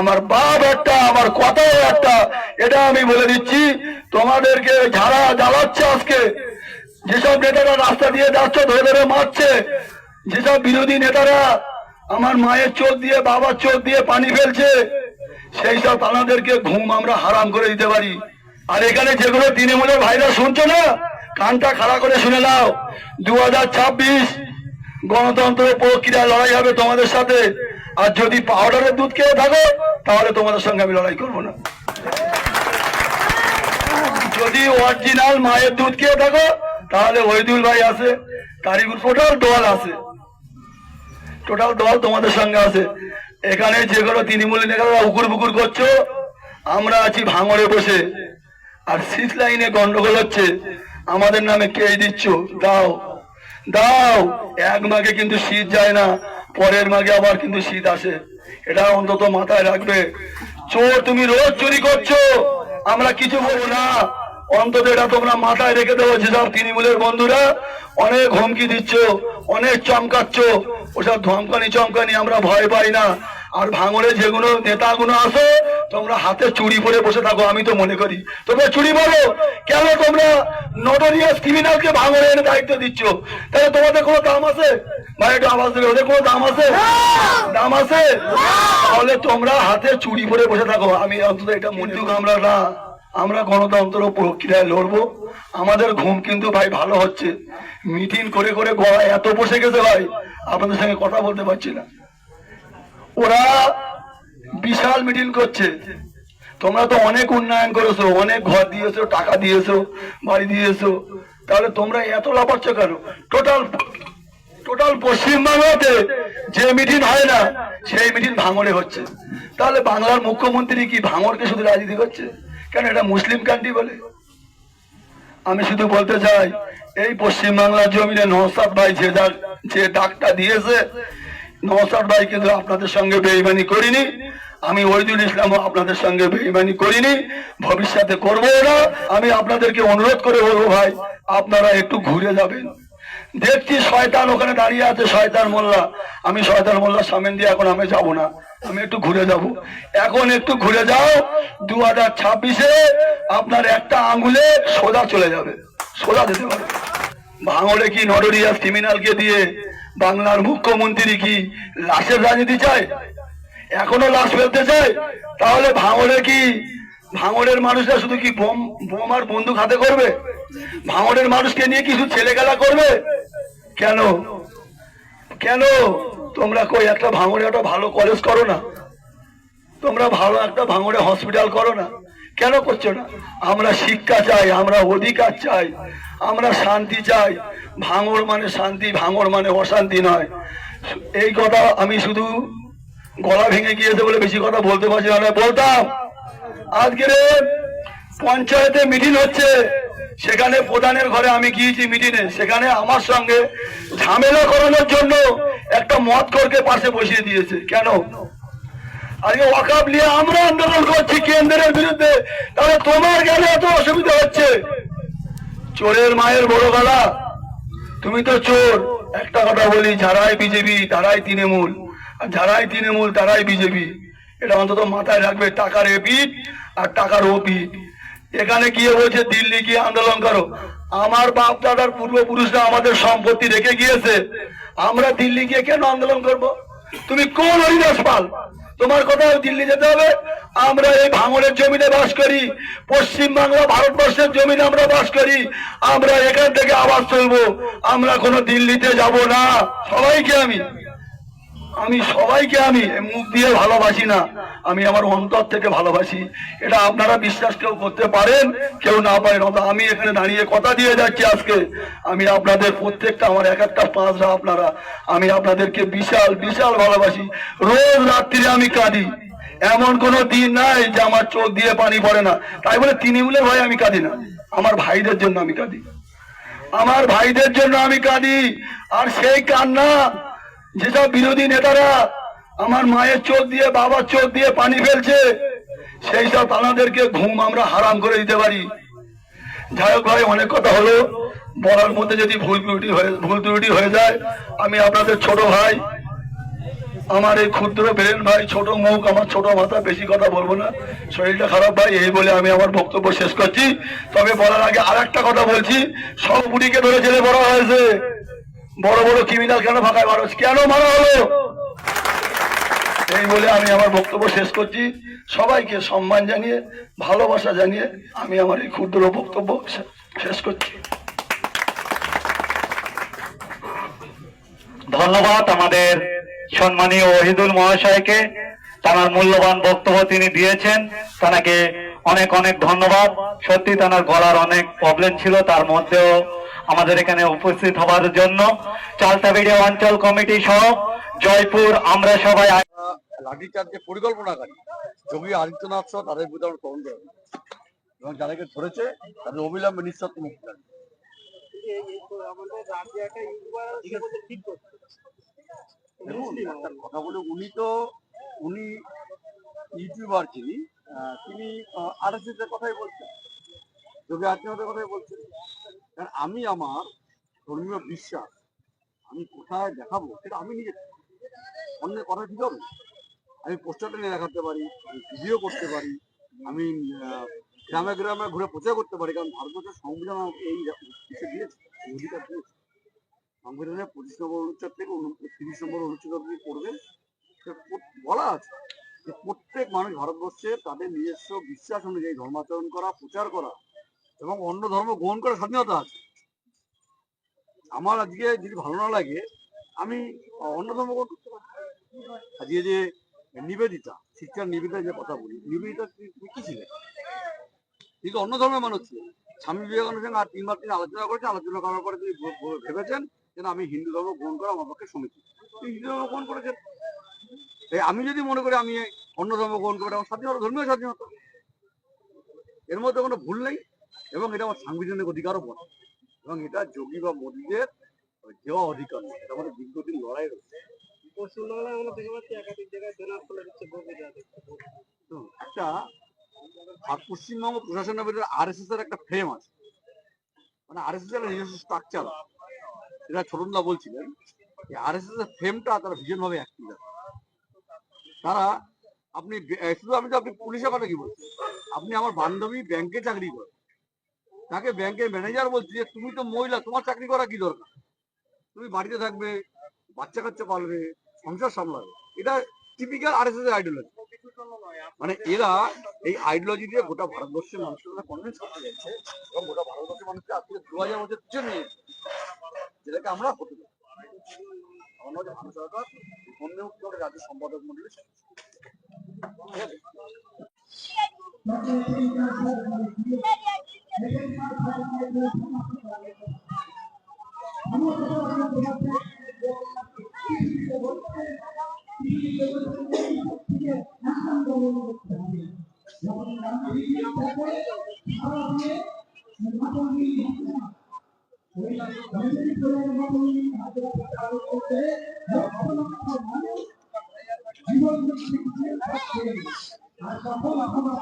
আমার বাপ একটা, আমার কথাও একটা। এটা আমি বলে দিচ্ছি, তোমাদেরকে ঝাড়া জ্বালাচ্ছে আজকে, যেসব নেতারা রাস্তা দিয়ে যাচ্ছে, ধরে ধরে মারছে, যেসব বিরোধী নেতারা আমার মায়ের চোখ দিয়ে, বাবার চোখ দিয়ে পানি ফেলছে, সেই সব তানাদেরকে ঘুম আমরা হারাম করে দিতে পারি। আর এখানে যেগুলো তৃণমূলের ভাইরা শুনছো না, কানটা খাড়া করে শুনে নাও। দু হাজার ছাব্বিশ গণতন্ত্র প্রক্রিয়া লড়াই হবে তোমাদের সাথে। আর যদি পাউডারের দুধ খেয়ে থাকো, তাহলে তোমাদের সঙ্গে আমি লড়াই করব না। যদি অরিজিনাল মায়ের দুধ খেয়ে থাকো, তাহলে ওইদুল ভাই আছে, কারিগুর টোটাল দল আছে। টোটাল দল তোমাদের সঙ্গে আছে। এখানে যেগুলো তৃণমূলী নেতারা উকুর বুকুর করছ, আমরা আছি ভাঙড়ে বসে। আর সিক্স লাইনে গন্ডগোল হচ্ছে। আমাদের নামে কে দিচ্ছ? দাও। দাও। এক মাগে কিন্তু শীত যায় না। পরের মাগে আবার কিন্তু শীত আসে। এটা অন্তত মাথায় রাখবে। চোর, তুমি রোজ চুরি করছ। আমরা কিছু বলব না। অন্তত এটা তোমরা মাথায় রেখে দেবো যেসব তৃণমূলের বন্ধুরা। অনেক হুমকি দিচ্ছ, অনেক চমকাচ্ছ। ওসব ধমকানি চমকানি আমরা ভয় পাই না। আর ভাঙড়ে যেগুলো নেতাগুলো আসো তোমরা হাতে চুরি পরে বসে থাকো, আমি তো মনে করি। তোমরা চুরি বলো। কেন তোমরা নটোরিয়াস ক্রিমিনালকে ভাঙড়ে এনে দায়িত্ব দিচ্ছ? তাহলে তোমাদের কোনো দাম আছে? একটু আওয়াজ ওদের কোনো দাম আছে? দাম আছে? তাহলে তোমরা হাতে চুরি পরে বসে থাকো। আমি অন্তত এটা আমরা না আমরা গণতন্ত্র প্রক্রিয়ায় লড়বো। আমাদের ঘুম কিন্তু ভাই ভালো হচ্ছে। মিটিং করে করে গলা এত বসে গেছে ভাই আপনাদের সঙ্গে কথা বলতে পারছি না। ওরা বিশাল মিটিং করছে। তোমরা তো অনেক উন্নয়ন করেছ অনেক ঘর দিয়েছ টাকা দিয়েছ বাড়ি দিয়েছ। তাহলে তোমরা এত লাফাচ্ছ কেন? টোটাল টোটাল পশ্চিমবাংলাতে যে মিটিং হয় না, সেই মিটিং ভাঙড়ে হচ্ছে। তাহলে বাংলার মুখ্যমন্ত্রী কি ভাঙড়কে শুধু রাজনীতি করছে? কেন এটা মুসলিম কান্ট্রি বলে? আমি শুধু বলতে চাই, এই পশ্চিমবাংলার জমিনে নওসাদ ভাই যে যে ডাকটা দিয়েছে নওসাদ ভাই কিন্তু আপনাদের সঙ্গে বেইমানি করিনি, আমি ওইদুল ইসলামও আপনাদের সঙ্গে বেইমানি করিনি, ভবিষ্যতে করব না। আমি আপনাদেরকে অনুরোধ করে বলব ভাই, আপনারা একটু ঘুরে যাবেন। দেখছি শয়তান ওখানে দাঁড়িয়ে আছে, শয়তান মোল্লা। আমি শয়তান মোল্লার সামনে দিয়ে এখন আমি যাব না। আমি একটু ঘুরে যাব। এখন একটু ঘুরে যাও, দু হাজার ছাব্বিশে আপনার একটা আঙ্গুলে সোজা চলে যাবে। সোজা যেতে পারে ভাঙড়ে কি নডরিয়াস ক্রিমিনালকে দিয়ে বাংলার মুখ্যমন্ত্রী কি লাশের রাজনীতি চায়? এখনও লাশ ফেলতে চায়? তাহলে ভাঙড়ে কি, ভাঙড়ের মানুষরা শুধু কি বোম বোম আর বন্দুক হাতে করবে? ভাঙড়ের মানুষকে নিয়ে কিছু ছেলে খেলা করবে? কেন? কেন? তোমরা কই একটা ভাঙড়ে একটা ভালো কলেজ করো না? তোমরা ভালো একটা ভাঙড়ে হসপিটাল করো না? কেন করছ না? আমরা শিক্ষা চাই, আমরা অধিকার চাই, আমরা শান্তি চাই। ভাঙড় মানে শান্তি ভাঙড় মানে অশান্তি নয়। এই কথা আমি শুধু গলা ভেঙে গিয়েছে বলে বেশি কথা বলতে পারছি না, বলতাম। আজকের পঞ্চায়েতে মিটিং হচ্ছে। সেখানে প্রধানের ঘরে আমি গিয়েছি মিটিংয়ে সেখানে আমার সঙ্গে ঝামেলা করানোর জন্য একটা মত করকে পাশে বসিয়ে দিয়েছে। কেন? আজকে ওয়াকাব নিয়ে আমরা আন্দোলন করছি কেন্দ্রের বিরুদ্ধে। তাহলে তোমার কেন এত অসুবিধা হচ্ছে? চোরের মায়ের বড় গলা। তুমি তো চোর। একটা কথা বলি, যারাই বিজেপি, তারাই তৃণমূল। আর যারাই তৃণমূল, তারাই বিজেপি। এটা অন্তত মাথায় রাখবে, টাকার এপিট আর টাকার ও ওপিট এখানে গিয়ে বলছে, দিল্লি গিয়ে আন্দোলন করো। আমার বাপ দাদার পূর্বপুরুষরা আমাদের সম্পত্তি রেখে গিয়েছে। আমরা দিল্লি গিয়ে কেন আন্দোলন করব? তুমি কোন হরিদাস পাল? তোমার কোথাও দিল্লি যেতে হবে। আমরা এই ভাঙনের জমিনে বাস করি। পশ্চিম বাংলা ভারতবর্ষের জমিনে আমরা বাস করি। আমরা এখান থেকে আবাস চলবো আমরা কোনো দিল্লিতে যাব না। সবাইকে আমি আমি সবাইকে আমি মুখ দিয়ে ভালোবাসি না। আমি আমার অন্তর থেকে ভালোবাসি। এটা আপনারা বিশ্বাস কেউ করতে পারেন, কেউ না পারেন। আমি এখানে দাঁড়িয়ে কথা দিয়ে যাচ্ছি আজকে। আমি আপনাদের প্রত্যেকটা, আমার এক একটা পাঁচরা আপনারা। আমি আপনাদেরকে বিশাল বিশাল ভালোবাসি। রোজ রাত্রিরে আমি কাঁদি। এমন কোনো দিন নাই যে আমার চোখ দিয়ে পানি পড়ে না। তাই বলে তিনি তৃণমূলের ভাই আমি কাঁদি না। আমার ভাইদের জন্য আমি কাঁদি। আমার ভাইদের জন্য আমি কাঁদি। আর সেই কান্না যেসব বিরোধী নেতারা আমার মায়ের চোখ দিয়ে, বাবার চোখ দিয়ে পানি ফেলছে সেই সব তানাদেরকে ঘুম আমরা হারাম করে দিতে পারি। যাই হোক ভাই, অনেক কথা হলো। বলার মধ্যে যদি ভুল ত্রুটি হয়ে, ভুল ত্রুটি হয়ে যায়, আমি আপনাদের ছোট ভাই, আমার এই ক্ষুদ্র বেরেন ভাই, ছোট মুখ, আমার ছোট মাথা, বেশি কথা বলব না। শরীরটা খারাপ ভাই, এই বলে আমি আমার বক্তব্য শেষ করছি। তবে বলার আগে আর কথা বলছি, সব বুড়িকে ধরে জেলে বড় হয়েছে। বড় বড় ক্রিমিনাল কেন ফাঁকায় হচ্ছে কেন মারা হলো? এই বলে আমি আমার বক্তব্য শেষ করছি। সবাইকে সম্মান জানিয়ে, ভালোবাসা জানিয়ে আমি আমার এই ক্ষুদ্র বক্তব্য শেষ করছি। ধন্যবাদ আমাদের সম্মানীয় ওহিদুল মহাশয়কে। তার মূল্যবান বক্তব্য তিনি দিয়েছেন। তাকে অনেক অনেক ধন্যবাদ। সত্যি তার গলার অনেক প্রবলেম ছিল, তার মধ্যেও আমাদের এখানে উপস্থিত হওয়ার জন্য চালতাবিড়ি অঞ্চল কমিটি সহ জয়পুর আমরা সবাই লাঠিচার্জের পরিকল্পনাকারী যোগী আদিত্যনাথ সহ তাদের এবং যাদেরকে ধরেছে, তাদের অবিলম্বে মুক্তি কথা বলে উনি তো, উনি ইউটিউবার যিনি তিনি আর কথাই বলছেন। যোগী আদিত্যনাথের কথাই বলছেন। কারণ আমি আমার ধর্মীয় বিশ্বাস, আমি কোথায় দেখাবো সেটা আমি নিজে অন্যের কথা ঠিক হবে আমি পোস্টার নিয়ে দেখাতে পারি, আমি ভিডিও করতে পারি, আমি গ্রামে গ্রামে ঘুরে প্রচার করতে পারি, কারণ ভারতবর্ষের সংবিধান এই দিয়েছে অধিকার দিয়েছে। সংবিধানের পঁচিশ নম্বর অনুচ্ছেদ থেকে তিরিশ নম্বর অনুচ্ছেদ অব্দি পড়বে বলা আছে। যে প্রত্যেক মানুষ ভারতবর্ষে তাদের নিজস্ব বিশ্বাস অনুযায়ী ধর্মাচরণ করা, প্রচার করা এবং অন্য ধর্ম গ্রহণ করার স্বাধীনতা আছে। আমার আজকে যদি ভালো না লাগে, আমি অন্য ধর্ম গ্রহণ করতে পারি আজকে যে নিবেদিতা শিক্ষার নিবেদিতা যে কথা বলি, নিবেদিতা কি ছিলেন তিনি অন্য ধর্মের মানুষ ছিলেন স্বামী বিবেকানন্দের সঙ্গে আর তিনবার তিনি আলোচনা করেছেন, আলোচনা করার পরে তিনি ভেবেছেন যেন আমি হিন্দু ধর্ম গ্রহণ করা আমার পক্ষে সমীচীন তিনি হিন্দু ধর্ম গ্রহণ করেছেন। তাই আমি যদি মনে করি আমি অন্য ধর্ম গ্রহণ করে আমার স্বাধীনতা, ধর্মীয় স্বাধীনতা। এর মধ্যে কোনো ভুল নেই। এবং এটা আমার সাংবিধানিক অধিকারও বটে এবং এটা যোগী বা মোদীদের দেওয়া অধিকার নয়, এটা আমাদের দীর্ঘদিন লড়াই রয়েছে। আর পশ্চিমবঙ্গ প্রশাসনের ভিতরে আরএসএস এর একটা ফ্রেম আছে। মানে আরএসএস এর নিজস্ব স্ট্রাকচার ছোটনদা বলছিলেন এই আরএসএস এর ফ্রেমটা তারা অ্যাক্টিভ তারা, আপনি শুধু আমি তো, আপনি পুলিশের কথা কি বলছি আপনি আমার বান্ধবী ব্যাংকে চাকরি করে তাকে ব্যাংকের ম্যানেজার বলছি যে, তুমি তো মহিলা, তোমার চাকরি করা কি দরকার? তুমি বাড়িতে থাকবে, বাচ্চা কাচ্চা পালবে, সংসার সামলাবে। এটা টিপিক্যাল আর এস এর আইডিওলজি মানে এরা এই আইডিওলজি দিয়ে গোটা ভারতবর্ষের মানুষের কনভিন্স করতে যাচ্ছে এবং গোটা ভারতবর্ষের মানুষকে আজকে দু হাজার বছর পিছনে নিয়ে। যেটাকে আমরা হতে হচ্ছে ভারত সরকার করে রাজ্য সম্পাদক মন্ডলী আর সকল আপনার